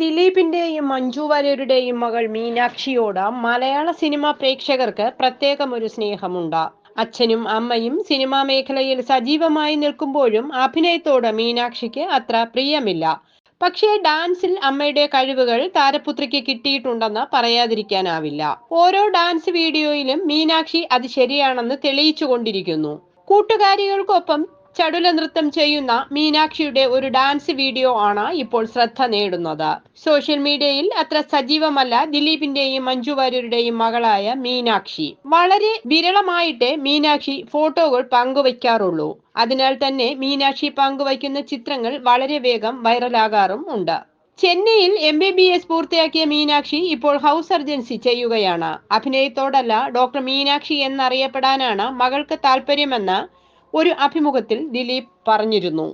ദിലീപിന്റെയും മഞ്ജു വാര്യരുടെയും മകൾ മീനാക്ഷിയോട് മലയാള സിനിമാ പ്രേക്ഷകർക്ക് പ്രത്യേകം ഒരു സ്നേഹമുണ്ട്. അച്ഛനും അമ്മയും സിനിമാ മേഖലയിൽ സജീവമായി നിൽക്കുമ്പോഴും അഭിനയത്തോട് മീനാക്ഷിക്ക് അത്ര പ്രിയമില്ല. പക്ഷേ ഡാൻസിൽ അമ്മയുടെ കഴിവുകൾ താരപുത്രിക്ക് കിട്ടിയിട്ടുണ്ടെന്ന് പറയാതിരിക്കാനാവില്ല. ഓരോ ഡാൻസ് വീഡിയോയിലും മീനാക്ഷി അത് ശരിയാണെന്ന് തെളിയിച്ചു കൊണ്ടിരിക്കുന്നു കൂട്ടുകാരികൾക്കൊപ്പം ചടുല നൃത്തം ചെയ്യുന്ന മീനാക്ഷിയുടെ ഒരു ഡാൻസ് വീഡിയോ ആണ് ഇപ്പോൾ ശ്രദ്ധ നേടുന്നത്. സോഷ്യൽ മീഡിയയിൽ അത്ര സജീവമല്ല ദിലീപിന്റെയും മഞ്ജു വാര്യരുടെയും മകളായ മീനാക്ഷി. വളരെ വിരളമായിട്ടേ മീനാക്ഷി ഫോട്ടോകൾ പങ്കുവയ്ക്കാറുള്ളൂ അതിനാൽ തന്നെ മീനാക്ഷി പങ്കുവയ്ക്കുന്ന ചിത്രങ്ങൾ വളരെ വേഗം വൈറലാകാറും ഉണ്ട്. ചെന്നൈയിൽ എം ബി ബി എസ് പൂർത്തിയാക്കിയ മീനാക്ഷി ഇപ്പോൾ ഹൗസ് സർജൻസി ചെയ്യുകയാണ്. അഭിനയത്തോടല്ല ഡോക്ടർ മീനാക്ഷി എന്നറിയപ്പെടാനാണ് മകൾക്ക് താല്പര്യമെന്ന് ഒരു അഭിമുഖത്തിൽ ദിലീപ് പറഞ്ഞിരുന്നു.